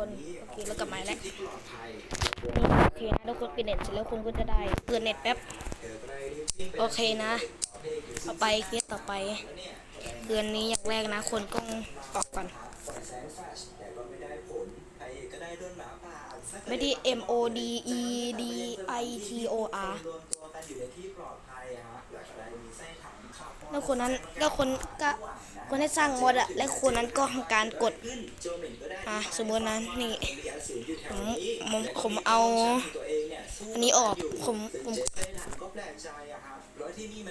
คนโอเคแล้วกลับมาแล้วนี่โอเคนะทุกคนปิดเน็ตเสร็จแล้วคุณก็จะได้เปิดเน็ตแป๊บโอเคนะต่อไปเคสต่อไปเดือนนี้อย่างแรกนะ คนก็ออกก่อนไม่ได้ M O D E D I T O R แล้วคนนั้นแล้วคนก็คนที่สร้างมอดอะและคนนั้นก็ทำการกดอะสมมตินะนี่ผมผมผมเอา อันนี้ออกผมผม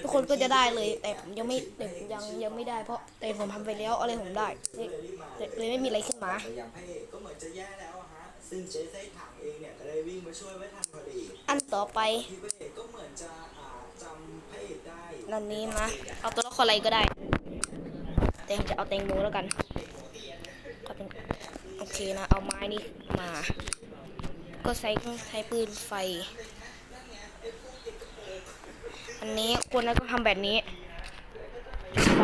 ทุกคนก็จะได้เลย แต่ผมยังไม่แต่ผมยังยังไม่ได้เพราะแต่ผมทำไปแล้วอะไรผมได้เลยเลยไม่มีอะไรขึ้นมาแต่อย่างพระเอกก็เหมือนจะแย่แล้วอะฮะซึ่งเจ๊ไส้ถังเองเนี่ยก็ได้วิ่งมาช่วยไว้ทันพอดี อันต่อไป ที่พระเอกก็เหมือนจะอ่าจำพระเอกได้นันนี้นะเอาตัวละครอะไรก็ได้ แต่ผมจะเอาแตงโมแล้วกันเอาเป็นโอเคนะ เอาไม้นี่มา ก็ใช้ใช้ปืนไฟ อันนี้คนนั้นก็ทำแบบนี้ ไฟ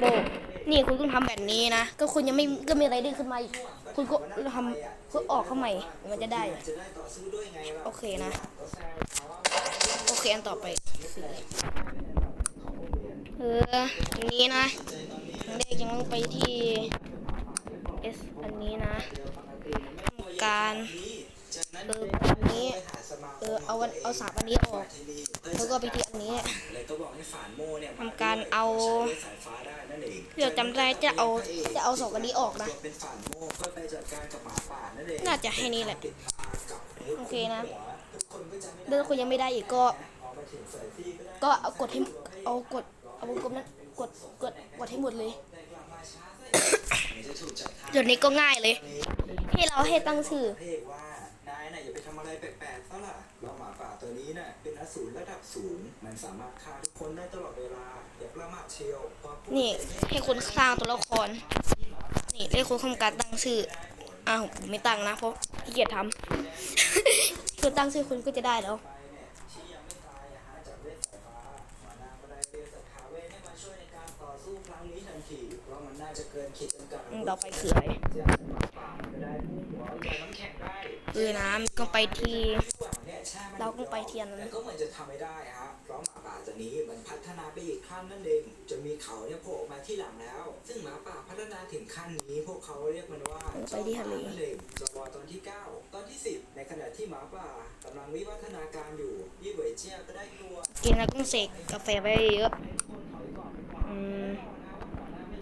โบกนี่คุณต้องทำแบบนี้นะ ก็คุณยังไม่ก็มีอะไรเด้งขึ้นมาอีกคุณก็ทำคุณออกเข้าใหม่ มันจะได้จะได้ต่อสู้ด้วยไงล่ะโอเคนะ อเคอันต่อไปเอออันนี้นะเด็กยังต้องไปที่ S อันนี้นะทำการเอออันนี้เออเอาวันเอาสามอันนี้ออกแล้วก็ไปที่อันนี้เลยก็บอกให้ฝานโม่เนี่ยทำการเอาเองเดี๋ยวจำได้จะเอาจะเอาสองอันนี้ออกนะน่าจะให้นี่แหละโอเคนะทุกคนก็จะไม่เดินคนยังไม่ได้อีกก็ กมาถึงเซอร์ฟี่ก็ได้ก็เอากดให้เอากดเอาวงกลมนั้นกดกดกดให้หมดเลยเดี๋ยวจะถูกจับทางเดี๋ยวนี้ก็ง่ายเลยให้เราให้ตั้งชื่อเอกว่านายน่ะอย่าไปทำอะไรแปลกๆซะล่ะเราหมาป่าตัวนี้น่ะเป็นอสูรระดับสูงมันสามารถฆ่าทุกคนได้ตลอดเวลาอย่าประมาทเชียวนี่ให้คนสร้างตัวละครนี่ให้คนทำการตั้งชื่ออ้าวผมไม่ตั้งนะเพราะขี้เกียจทำคือตั้งชื่อคุณก็จะได้แล้ว รั้งนี้ทันทีเพราะมันน่าจะเกินขีดจำกัดอืมต่อไปคืออะไรจากหมาป่ามันก็ได้พุ่งหัวเอายาน้ำแข็งได้เออนะมันก็ไปที่ระหว่างเนี่ยแช่มันเราก็ไปเทียนนั้นแต่ก็เหมือนจะทำไม่ได้ฮะเพราะหมาป่าตัวนี้มันพัฒนาไปอีกขั้นนั่นเองจนมีเขาเนี่ยโผล่ออกมาที่หลังแล้ว ซึ่งหมาป่าพัฒนาถึงขั้นนี้พวกเขาเรียกมันว่าไปที่ทะเลนั่นเองจบตอนที่ 9 ตอนที่ 10 ในขณะที่หมาป่ากำลังวิวัฒนาการอยู่ยี่เหวยเจี้ยก็ได้กลัวกินแล้วต้องเสกกาแฟไปเยอะอืม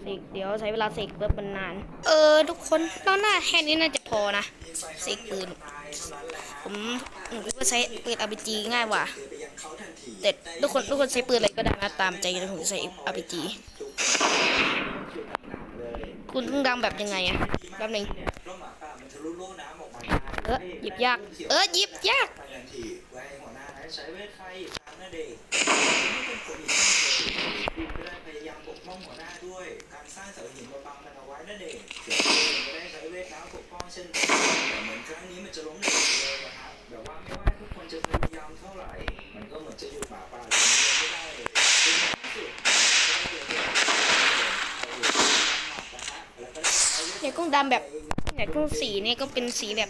เสกเดี๋ยวใช้เวลาเสกเพิ่มนาน เออ ทุกคนตอนหน้าแค่นี้น่าจะพอนะเสกปืน ผมผมคิดว่าใช้ปืน RPG ง่ายกว่ายังเขาแต่ทุกคนทุกคนใช้ปืนอะไรก็ได้นะตามใจเลยผมใช้อาบีจีคุณต้องดังแบบยังไงอะแป๊บหนึง เพราะหมาป่ามันทะลุโลกน้ำออหยิบยาก เออหยิบยากไปทันทีไว้ให้หัวหน้านั้นใช้เวทไฟอีกครั้งนั่นเองไม่เป็นผลอีกเช่นเคยคุณก็ได้พยายามปกป้องหัวหน้าด้วยการสร้างเสาหินมาบังมันเอาไว้นั่นเองเดี๋ยวคุณก็ได้ใช้เวทน้ำปกป้องเช่นกันแต่เหมือนครั้งนี้มันจะล้มเหลวเลยนะครับแบบว่าไม่ว่าทุกคนจะพยายามเท่าไหร่ มันก็เหมือนจะหยุดหมาป่าตัวนี้ไม่ได้เลยจนในที่สุดก็ได้เดินทางเอาหัวหน้ามานะฮะแล้วก็ได้ใช้เวทเนี่ยกุ้งดำแบบเนี่ยกุ้งสีเนี่ยก็เป็นสีแบบ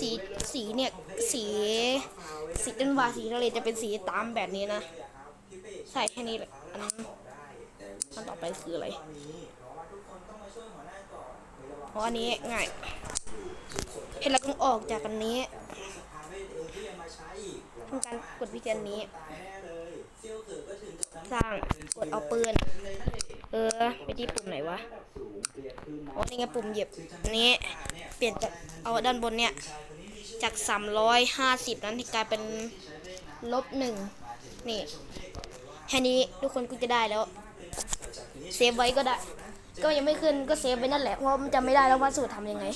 สีสีเนี่ยสีสีเป็นวาสีทะเลจะเป็นสีตามแบบนี้นะใช่แค่นี้แหละอันอันต่อไปคืออะไรเพราะอันนี้ง่ายเห็นแล้วก็องออกจากอันนี้ทำการกดวิธีอันนี้ สร้างกดเอาปืน เออ ไปที่ปุ่มไหนวะ อ๋อ นี่ไงปุ่มเหยียบนี้ เปลี่ยนจากเอาด้านบนเนี่ย จาก 350 นั้นกลายเป็นลบหนึ่งนี่แค่นี้ทุกคนก็จะได้แล้ว เซฟไว้ก็ได้ ก็ยังไม่ขึ้นก็เซฟไว้นั่นแหละ เพราะมันจำไม่ได้แล้วว่าสูตรทำยังไง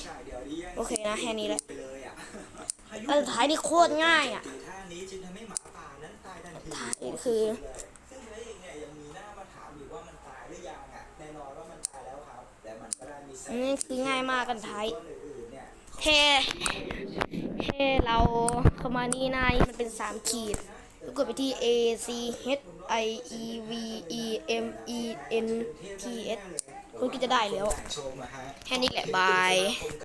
โอเคนะแค่นี้แหละอันสุดท้ายนี่โคตรง่ายอะท่านี้จึงทำให้หมายคือซึ่งพระเอกเนี่ยยังมีหน้ามาถามอยู่ว่ามันตายหรือยังอะแน่นอนว่ามันตายแล้วครับแต่มันก็ได้มีแสอันงนี้คือง่ายมากกันท้าย ต้นอื่นๆเนี่ยแค่แค่เราเข้ามานี่นายมันเป็นสามขีดแล้วกดไปที่ A C H I E V E M E N T S คุณก็จะได้แล้ว แค่นี้แหละบาย